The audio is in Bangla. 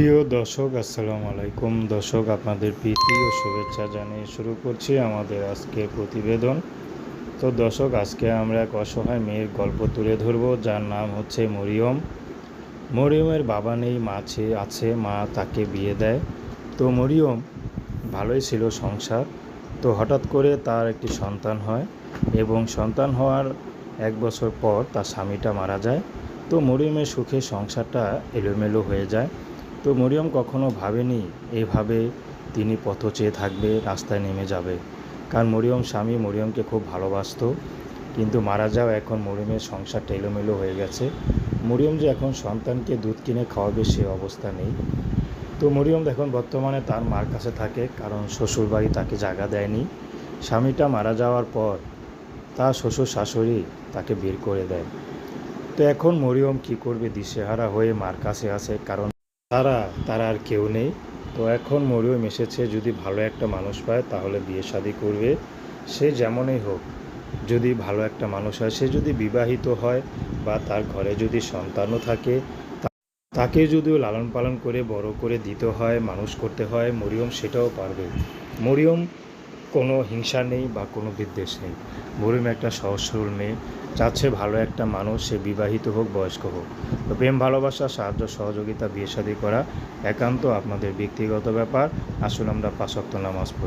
প্রিয় দর্শক, আসসালামু আলাইকুম। দর্শক, আপনাদের প্রীতি ও শুভেচ্ছা জানিয়ে শুরু করছি আমাদের আজকের প্রতিবেদন। তো দর্শক, আজকে আমরা এক অসহায় মেয়ের গল্প তুলে ধরব, যার নাম হচ্ছে মরিয়ম। মরিয়মের বাবা নেই, মা আছে আছে, মা তাকে বিয়ে দেয়। তো মরিয়ম, ভালোই ছিল সংসার। তো হঠাৎ করে তার একটি সন্তান হয় এবং সন্তান হওয়ার এক বছর পর তার স্বামীটা মারা যায়। তো মরিয়মের সুখে সংসারটা এলোমেলো হয়ে যায়। তো মরিয়ম কখনো ভাবেনি এভাবে তিনি পথ চেয়ে থাকবে, রাস্তায় নেমে যাবে। কারণ মরিয়ম স্বামী মরিয়মকে খুব ভালোবাসতো। কিন্তু মারা যাও এখন মরিয়মের সংসার টেলোমেলো হয়ে গেছে। মরিয়ম যে এখন সন্তানকে দুধ কিনে খাওয়াবে সে অবস্থা নেই। তো মরিয়ম এখন বর্তমানে তার মার কাছে থাকে, কারণ শ্বশুরবাড়ি তাকে জায়গা দেয়নি। স্বামীটা মারা যাওয়ার পর তার শ্বশুর শাশুড়ি তাকে বের করে দেয়। তো এখন মরিয়ম কি করবে দিশেহারা হয়ে মার কাছে আছে কারণ তারা তারা আর কেউ নেই। তো এখন মরিয়ম এসেছে যদি ভালো একটা মানুষ পায় তাহলে বিয়ে শাদি করবে। সে যেমনই হোক, যদি ভালো একটা মানুষ হয়, সে যদি বিবাহিত হয় বা তার ঘরে যদি সন্তানও থাকে তাকে যদিও লালন পালন করে, বড় করে দিতে হয়, মানুষ করতে হয়, মরিয়ম সেটাও পারবে। মরিয়ম কোনো হিংসা নেই বা কোনো বিদ্বেষ নেই। মরিম একটা সহজ সরল মেয়ে। চাচ্ছে ভালো একটা মানুষ, সে বিবাহিত হোক, বয়স্ক হোক। তো প্রেম, ভালোবাসা, সাহায্য, সহযোগিতা বিয়ে করা একান্ত আপনাদের ব্যক্তিগত ব্যাপার। আসুন আমরা পাঁচক্ত নামাজ পড়ি।